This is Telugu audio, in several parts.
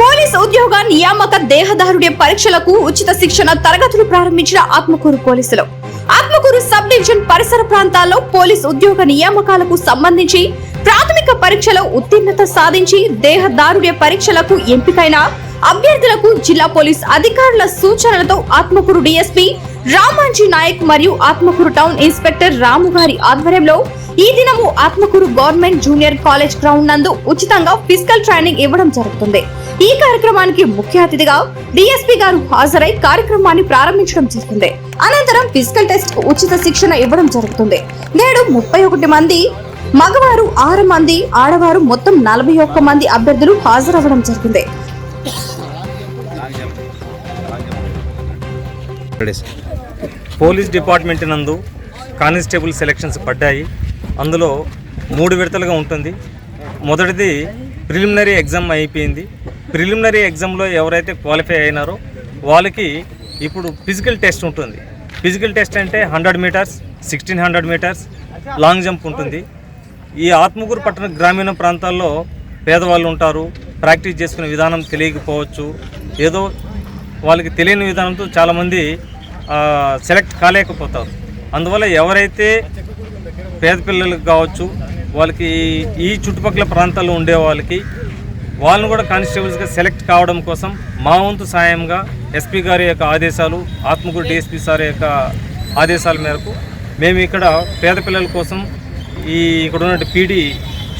ఉద్యోగ నియామక దేహదారుడి పరీక్షలకు ఉచిత శిక్షణ తరగతులు ప్రారంభించిన ఆత్మకూరు పోలీసులు. ఆత్మకూరు సబ్ డివిజన్ పరిసర ప్రాంతాల్లో పోలీస్ ఉద్యోగ నియామకాలకు సంబంధించి ప్రాథమిక పరీక్షలో ఉత్తీర్ణత సాధించి దేహదారుడి పరీక్షలకు ఎంపికైన అభ్యర్థులకు జిల్లా పోలీస్ అధికారుల సూచనలతో ఆత్మకూరు డిఎస్పీ రామాంజీ నాయక్ మరియు ఆత్మకూరు టౌన్ ఇన్స్పెక్టర్ రాము గారి ఆధ్వర్యంలో ఈ దినము Atmakur government junior college ground నందు ఉచితంగా ఫిజికల్ ట్రైనింగ్ ఇవ్వడం జరుగుతుంది. ఈ కార్యక్రమానికి ముఖ్య అతిథిగా డిఎస్పీ గారు హాజరై కార్యక్రమాన్ని ప్రారంభించడం జరిగింది. అనంతరం ఫిజికల్ టెస్ట్కు ఉచిత శిక్షణ ఇవ్వడం జరుగుతుంది. నేడు ముప్పై ఒకటి మంది మగవారు ఆరు మంది ఆడవారు మొత్తం నలభై ఒక్క మంది అభ్యర్థులు హాజరవ్వడం జరిగింది. పోలీస్ డిపార్ట్మెంట్ నందు కానిస్టేబుల్ సెలక్షన్స్ పడ్డాయి. అందులో మూడు విడతలుగా ఉంటుంది. మొదటిది ప్రిలిమినరీ ఎగ్జామ్ అయిపోయింది. ప్రిలిమినరీ ఎగ్జామ్లో ఎవరైతే క్వాలిఫై అయినారో వాళ్ళకి ఇప్పుడు ఫిజికల్ టెస్ట్ ఉంటుంది. ఫిజికల్ టెస్ట్ అంటే hundred metres sixteen hundred metres long jump ఉంటుంది. ఈ ఆత్మకూరు పట్టణ గ్రామీణ ప్రాంతాల్లో పేదవాళ్ళు ఉంటారు. ప్రాక్టీస్ చేసుకునే విధానం తెలియకపోవచ్చు. ఏదో వాళ్ళకి తెలియని విధానంతో చాలామంది సెలెక్ట్ కాలేకపోతారు. అందువల్ల ఎవరైతే పేద పిల్లలకు కావచ్చు వాళ్ళకి ఈ చుట్టుపక్కల ప్రాంతాల్లో ఉండే వాళ్ళకి వాళ్ళని కూడా కానిస్టేబుల్స్గా సెలెక్ట్ కావడం కోసం మా వంతు సాయంగా ఎస్పీ గారి యొక్క ఆదేశాలు ఆత్మకూరు డిఎస్పీ సార్ యొక్క ఆదేశాల మేరకు మేము ఇక్కడ పేద పిల్లల కోసం ఈ ఇక్కడ ఉన్నటువంటి పీడీ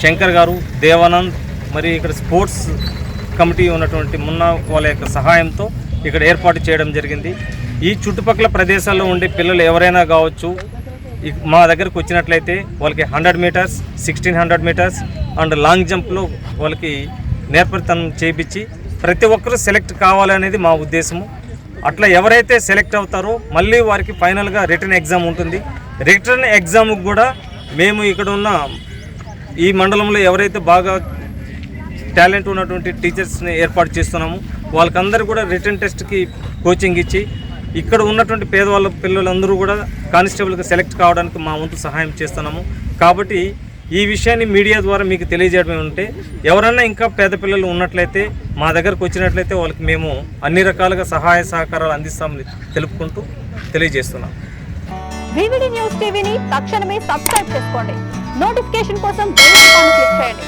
శంకర్ గారు దేవానంద్ మరి ఇక్కడ స్పోర్ట్స్ కమిటీ ఉన్నటువంటి మున్న వాళ్ళ యొక్క సహాయంతో ఇక్కడ ఏర్పాటు చేయడం జరిగింది. ఈ చుట్టుపక్కల ప్రదేశాల్లో ఉండే పిల్లలు ఎవరైనా కావచ్చు మా దగ్గరకు వచ్చినట్లయితే వాళ్ళకి hundred metres sixteen hundred metres and long జంప్లో వాళ్ళకి నేర్పరితనం చేయించి ప్రతి ఒక్కరూ సెలెక్ట్ కావాలనేది మా ఉద్దేశము. అట్లా ఎవరైతే సెలెక్ట్ అవుతారో మళ్ళీ వారికి ఫైనల్గా రిటర్న్ ఎగ్జామ్ ఉంటుంది. రిటర్న్ ఎగ్జామ్కి కూడా మేము ఇక్కడ ఉన్న ఈ మండలంలో ఎవరైతే బాగా టాలెంట్ ఉన్నటువంటి టీచర్స్ని ఏర్పాటు చేస్తున్నాము. వాళ్ళకందరూ కూడా రిటర్న్ టెస్ట్కి కోచింగ్ ఇచ్చి ఇక్కడ ఉన్నటువంటి పేదవాళ్ళ పిల్లలందరూ కూడా కానిస్టేబుల్గా సెలెక్ట్ కావడానికి మా వంతు సహాయం చేస్తున్నాము. కాబట్టి ఈ విషయాన్ని మీడియా ద్వారా మీకు తెలియజేయడం ఉంటే ఎవరైనా ఇంకా పేద పిల్లలు ఉన్నట్లయితే మా దగ్గరకు వచ్చినట్లయితే వాళ్ళకి మేము అన్ని రకాలుగా సహాయ సహకారాలు అందిస్తామని తెలుపుకుంటూ తెలియజేస్తున్నాం. న్యూస్ టీవీని తక్షణమే సబ్స్క్రైబ్ చేసుకోండి. నోటిఫికేషన్ కోసం క్లిక్ చేయండి.